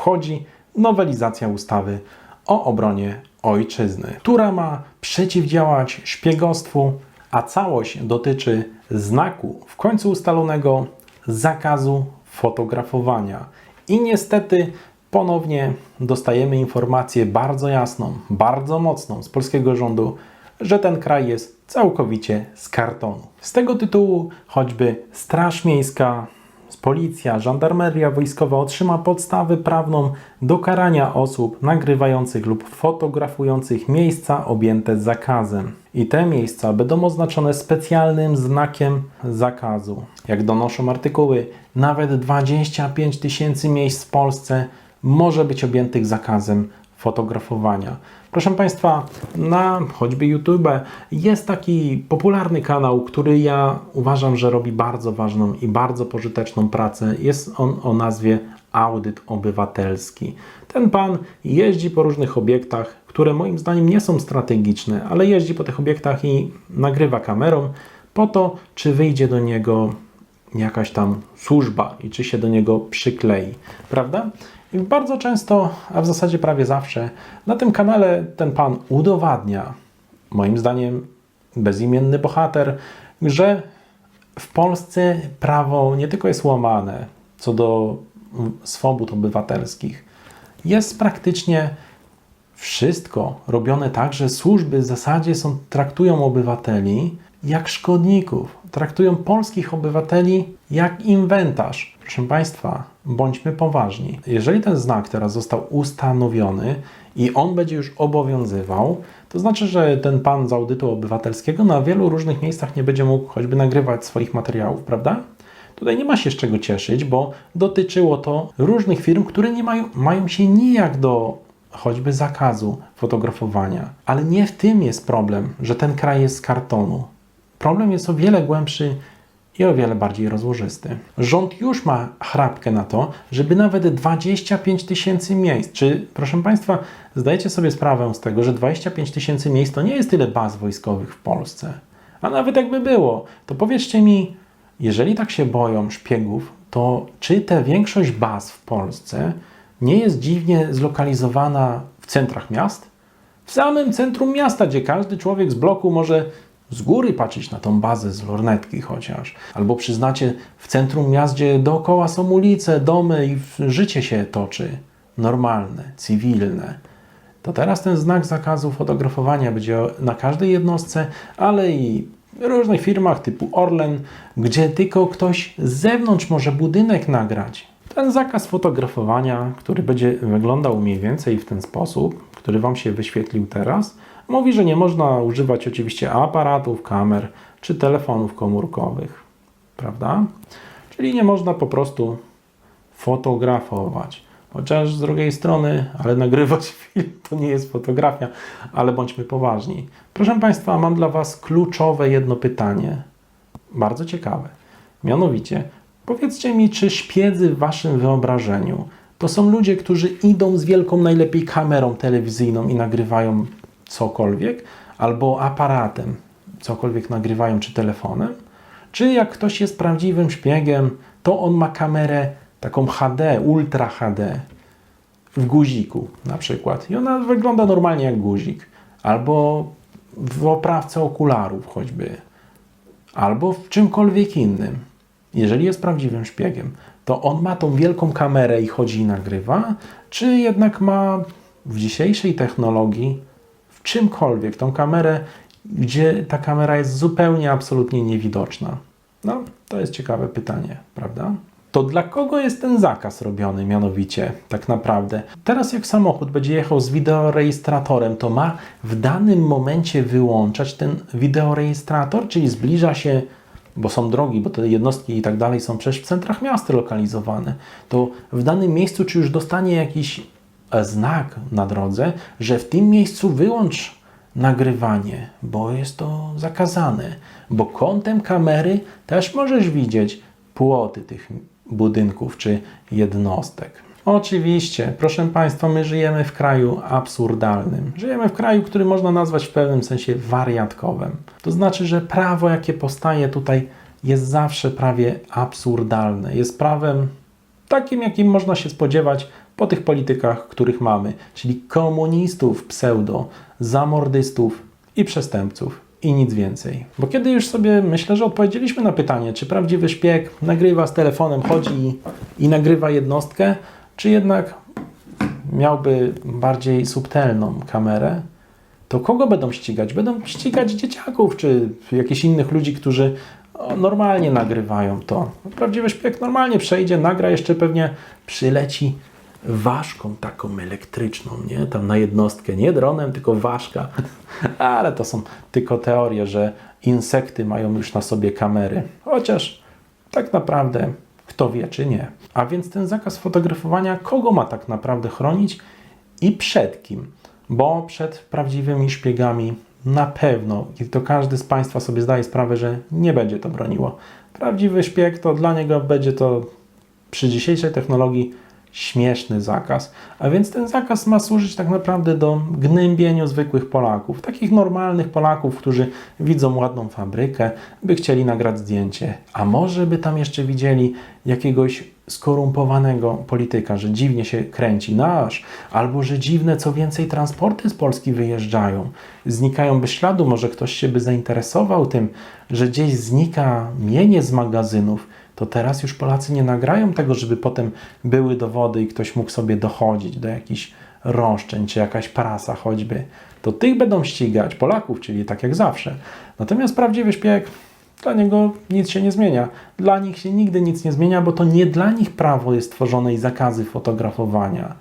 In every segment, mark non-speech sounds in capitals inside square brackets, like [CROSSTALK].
wchodzi nowelizacja ustawy o obronie ojczyzny, która ma przeciwdziałać szpiegostwu, a całość dotyczy znaku w końcu ustalonego zakazu fotografowania. I niestety ponownie dostajemy informację bardzo jasną, bardzo mocną z polskiego rządu, że ten kraj jest całkowicie z kartonu. Z tego tytułu choćby Straż Miejska, policja, żandarmeria wojskowa otrzyma podstawę prawną do karania osób nagrywających lub fotografujących miejsca objęte zakazem. I te miejsca będą oznaczone specjalnym znakiem zakazu. Jak donoszą artykuły, nawet 25 tysięcy miejsc w Polsce może być objętych zakazem fotografowania. Proszę Państwa, na choćby YouTube jest taki popularny kanał, który ja uważam, że robi bardzo ważną i bardzo pożyteczną pracę. Jest on o nazwie Audyt Obywatelski. Ten pan jeździ po różnych obiektach, które moim zdaniem nie są strategiczne, ale jeździ po tych obiektach i nagrywa kamerą po to, czy wyjdzie do niego jakaś tam służba i czy się do niego przyklei, prawda? I bardzo często, a w zasadzie prawie zawsze, na tym kanale ten pan udowadnia, moim zdaniem bezimienny bohater, że w Polsce prawo nie tylko jest łamane co do swobód obywatelskich, jest praktycznie wszystko robione tak, że służby w zasadzie są, traktują obywateli jak szkodników, traktują polskich obywateli jak inwentarz. Proszę Państwa, bądźmy poważni. Jeżeli ten znak teraz został ustanowiony i on będzie już obowiązywał, to znaczy, że ten pan z audytu obywatelskiego na wielu różnych miejscach nie będzie mógł choćby nagrywać swoich materiałów, prawda? Tutaj nie ma się z czego cieszyć, bo dotyczyło to różnych firm, które nie mają, mają się nijak do choćby zakazu fotografowania. Ale nie w tym jest problem, że ten kraj jest z kartonu. Problem jest o wiele głębszy i o wiele bardziej rozłożysty. Rząd już ma chrapkę na to, żeby nawet 25 tysięcy miejsc, czy proszę Państwa, zdajecie sobie sprawę z tego, że 25 tysięcy miejsc to nie jest tyle baz wojskowych w Polsce. A nawet jakby było, to powiedzcie mi, jeżeli tak się boją szpiegów, to czy ta większość baz w Polsce nie jest dziwnie zlokalizowana w centrach miast? W samym centrum miasta, gdzie każdy człowiek z bloku może z góry patrzeć na tą bazę z lornetki chociaż. Albo przyznacie w centrum miast, gdzie dookoła są ulice, domy i życie się toczy. Normalne, cywilne. To teraz ten znak zakazu fotografowania będzie na każdej jednostce, ale i w różnych firmach typu Orlen, gdzie tylko ktoś z zewnątrz może budynek nagrać. Ten zakaz fotografowania, który będzie wyglądał mniej więcej w ten sposób, który Wam się wyświetlił teraz, mówi, że nie można używać oczywiście aparatów, kamer czy telefonów komórkowych, prawda? Czyli nie można po prostu fotografować. Chociaż z drugiej strony, ale nagrywać [LAUGHS] film to nie jest fotografia, ale bądźmy poważni. Proszę Państwa, mam dla Was kluczowe jedno pytanie, bardzo ciekawe. Mianowicie, powiedzcie mi, czy szpiedzy w Waszym wyobrażeniu to są ludzie, którzy idą z wielką, najlepiej kamerą telewizyjną i nagrywają cokolwiek, albo aparatem cokolwiek nagrywają, czy telefonem? Czy jak ktoś jest prawdziwym szpiegiem, to on ma kamerę taką HD, Ultra HD w guziku na przykład i ona wygląda normalnie jak guzik, albo w oprawce okularów choćby, albo w czymkolwiek innym. Jeżeli jest prawdziwym szpiegiem, to on ma tą wielką kamerę i chodzi i nagrywa, czy jednak ma w dzisiejszej technologii czymkolwiek tą kamerę, gdzie ta kamera jest zupełnie, absolutnie niewidoczna? No, to jest ciekawe pytanie, prawda? To dla kogo jest ten zakaz robiony mianowicie, tak naprawdę? Teraz jak samochód będzie jechał z wideorejestratorem, to ma w danym momencie wyłączać ten wideorejestrator, czyli zbliża się, bo są drogi, bo te jednostki i tak dalej są przecież w centrach miasta lokalizowane, to w danym miejscu, czy już dostanie jakiś znak na drodze, że w tym miejscu wyłącz nagrywanie, bo jest to zakazane, bo kątem kamery też możesz widzieć płoty tych budynków czy jednostek. Oczywiście, proszę Państwa, my żyjemy w kraju absurdalnym. Żyjemy w kraju, który można nazwać w pewnym sensie wariatkowym. To znaczy, że prawo, jakie powstaje tutaj, jest zawsze prawie absurdalne. Jest prawem takim, jakim można się spodziewać po tych politykach, których mamy, czyli komunistów, pseudo, zamordystów i przestępców. I nic więcej. Bo kiedy już sobie myślę, że odpowiedzieliśmy na pytanie, czy prawdziwy szpieg nagrywa z telefonem, chodzi i, i nagrywa jednostkę, czy jednak miałby bardziej subtelną kamerę, to kogo będą ścigać? Będą ścigać dzieciaków czy jakichś innych ludzi, którzy normalnie nagrywają to. Prawdziwy szpieg normalnie przejdzie, nagra, jeszcze pewnie przyleci ważką taką elektryczną, nie? Tam na jednostkę, nie dronem, tylko ważka. Ale to są tylko teorie, że insekty mają już na sobie kamery. Chociaż tak naprawdę kto wie czy nie. A więc ten zakaz fotografowania kogo ma tak naprawdę chronić i przed kim? Bo przed prawdziwymi szpiegami na pewno, i to każdy z Państwa sobie zdaje sprawę, że nie będzie to broniło. Prawdziwy szpieg to dla niego będzie to przy dzisiejszej technologii śmieszny zakaz. A więc ten zakaz ma służyć tak naprawdę do gnębienia zwykłych Polaków, takich normalnych Polaków, którzy widzą ładną fabrykę, by chcieli nagrać zdjęcie. A może by tam jeszcze widzieli jakiegoś skorumpowanego polityka, że dziwnie się kręci nasz, albo że dziwne co więcej transporty z Polski wyjeżdżają, znikają bez śladu, może ktoś się by zainteresował tym, że gdzieś znika mienie z magazynów, to teraz już Polacy nie nagrają tego, żeby potem były dowody i ktoś mógł sobie dochodzić do jakichś roszczeń, czy jakaś prasa choćby. To tych będą ścigać, Polaków, czyli tak jak zawsze. Natomiast prawdziwy szpieg, dla niego nic się nie zmienia. Dla nich się nigdy nic nie zmienia, bo to nie dla nich prawo jest tworzone i zakazy fotografowania.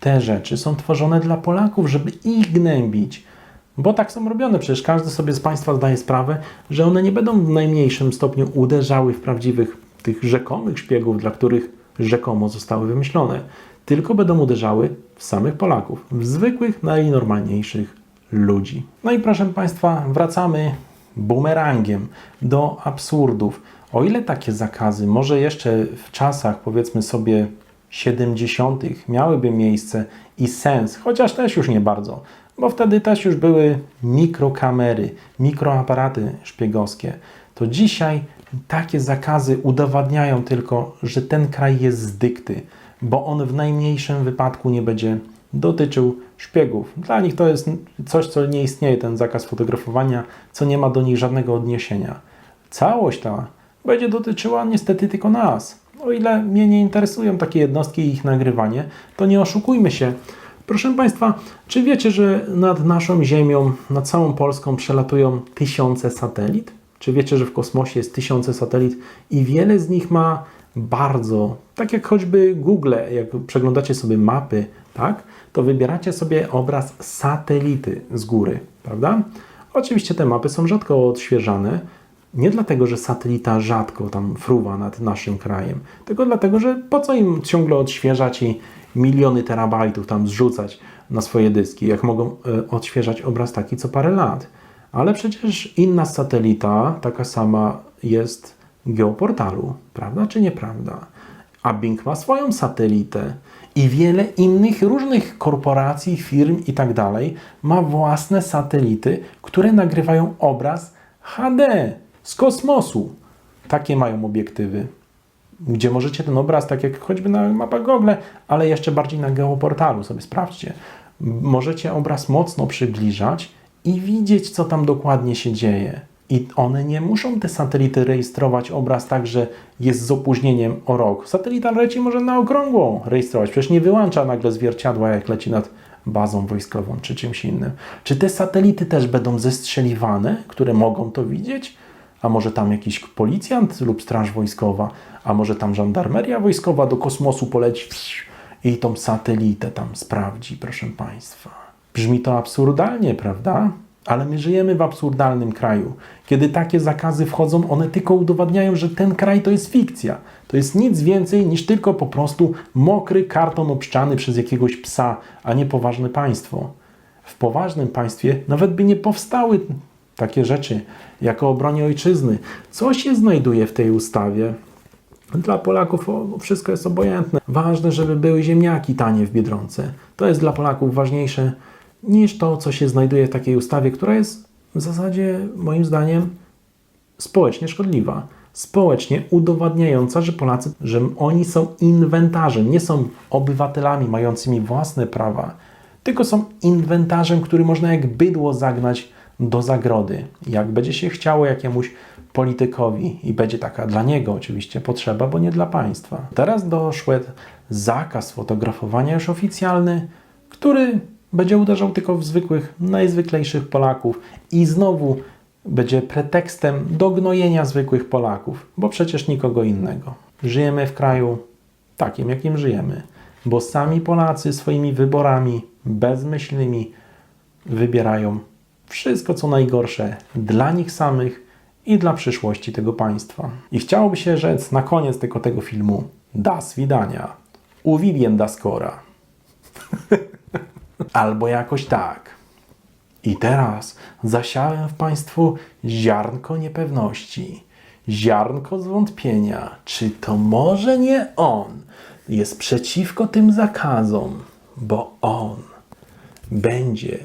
Te rzeczy są tworzone dla Polaków, żeby ich gnębić. Bo tak są robione. Przecież każdy sobie z Państwa zdaje sprawę, że one nie będą w najmniejszym stopniu uderzały w prawdziwych, tych rzekomych szpiegów, dla których rzekomo zostały wymyślone. Tylko będą uderzały w samych Polaków, w zwykłych, najnormalniejszych ludzi. No i proszę Państwa, wracamy bumerangiem do absurdów. O ile takie zakazy, może jeszcze w czasach, powiedzmy sobie, 70. miałyby miejsce i sens, chociaż też już nie bardzo, bo wtedy też już były mikrokamery, mikroaparaty szpiegowskie, to dzisiaj takie zakazy udowadniają tylko, że ten kraj jest z dykty, bo on w najmniejszym wypadku nie będzie dotyczył szpiegów. Dla nich to jest coś, co nie istnieje, ten zakaz fotografowania, co nie ma do nich żadnego odniesienia. Całość ta będzie dotyczyła niestety tylko nas. O ile mnie nie interesują takie jednostki i ich nagrywanie, to nie oszukujmy się. Proszę Państwa, czy wiecie, że nad naszą Ziemią, nad całą Polską przelatują tysiące satelit? Czy wiecie, że w kosmosie jest tysiące satelit i wiele z nich ma bardzo, tak jak choćby Google, jak przeglądacie sobie mapy, tak, to wybieracie sobie obraz satelity z góry, prawda? Oczywiście te mapy są rzadko odświeżane, nie dlatego, że satelita rzadko tam fruwa nad naszym krajem, tylko dlatego, że po co im ciągle odświeżać i miliony terabajtów tam zrzucać na swoje dyski, jak mogą e, odświeżać obraz taki co parę lat. Ale przecież inna satelita, taka sama jest geoportalu, prawda czy nieprawda? A Bing ma swoją satelitę i wiele innych różnych korporacji, firm i tak dalej ma własne satelity, które nagrywają obraz HD z kosmosu. Takie mają obiektywy gdzie możecie ten obraz, tak jak choćby na mapach Google, ale jeszcze bardziej na geoportalu sobie sprawdźcie. Możecie obraz mocno przybliżać i widzieć, co tam dokładnie się dzieje. I one nie muszą te satelity rejestrować obraz tak, że jest z opóźnieniem o rok. Satelita leci może na okrągło rejestrować. Przecież nie wyłącza nagle zwierciadła, jak leci nad bazą wojskową czy czymś innym. Czy te satelity też będą zestrzeliwane, które mogą to widzieć? A może tam jakiś policjant lub straż wojskowa? A może tam żandarmeria wojskowa do kosmosu poleci i tą satelitę tam sprawdzi, proszę Państwa. Brzmi to absurdalnie, prawda? Ale my żyjemy w absurdalnym kraju. Kiedy takie zakazy wchodzą, one tylko udowadniają, że ten kraj to jest fikcja. To jest nic więcej niż tylko po prostu mokry karton obszczany przez jakiegoś psa, a nie poważne państwo. W poważnym państwie nawet by nie powstały takie rzeczy jak o obronie ojczyzny. Co się znajduje w tej ustawie? Dla Polaków wszystko jest obojętne. Ważne, żeby były ziemniaki tanie w Biedronce. To jest dla Polaków ważniejsze niż to, co się znajduje w takiej ustawie, która jest w zasadzie, moim zdaniem, społecznie szkodliwa. społecznie udowadniająca, że Polacy, że oni są inwentarzem, nie są obywatelami mającymi własne prawa, tylko są inwentarzem, który można jak bydło zagnać do zagrody. Jak będzie się chciało jakiemuś politykowi i będzie taka dla niego oczywiście potrzeba, bo nie dla państwa. Teraz doszły zakaz fotografowania już oficjalny, który będzie uderzał tylko w zwykłych, najzwyklejszych Polaków i znowu będzie pretekstem do gnojenia zwykłych Polaków, bo przecież nikogo innego. Żyjemy w kraju takim, jakim żyjemy, bo sami Polacy swoimi wyborami bezmyślnymi wybierają wszystko, co najgorsze dla nich samych i dla przyszłości tego państwa. I chciałoby się rzec na koniec tylko tego filmu Das Widania. Uwilien das Kora. [LAUGHS] Albo jakoś tak. I teraz zasiałem w Państwu ziarnko niepewności, ziarnko zwątpienia, czy to może nie on jest przeciwko tym zakazom, bo on będzie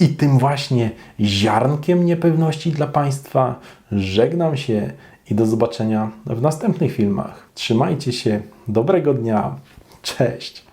i tym właśnie ziarnkiem niepewności dla Państwa żegnam się i do zobaczenia w następnych filmach. Trzymajcie się, dobrego dnia, cześć.